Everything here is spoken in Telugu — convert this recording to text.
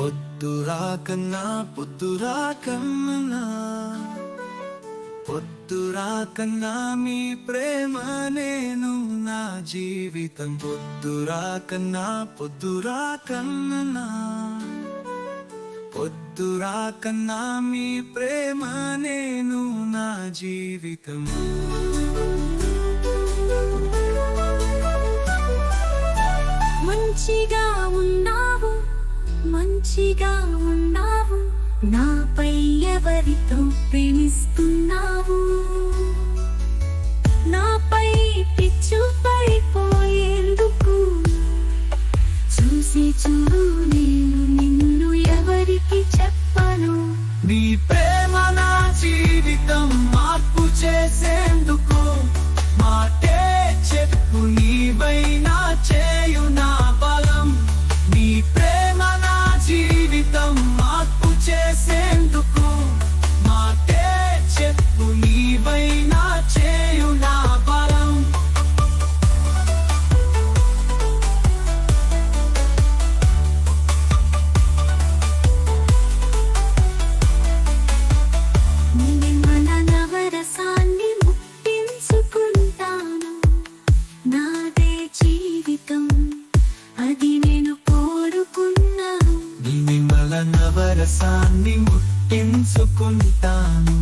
పొద్దురాకన్నా పొద్దురాకన్నా పొద్దురాకన్నా మీ ప్రేమ నేను నా జీవితం. పొద్దురాకన్నా పొద్దురాకన్నా పొద్దురాకన్నా మీ ప్రేమ నేను నా జీవితం. మంచిగా ఉన్నా మంచిగా ఉన్నావు. నాపై ఎవరితో ప్రేమిస్తున్నావు? నాపై పిచ్చు పడిపోయేందుకు చూసి చూడు నేను నిన్ను ఎవరికి చెప్పను. నీ మనసాన్ని ముట్టించుకుంటాను.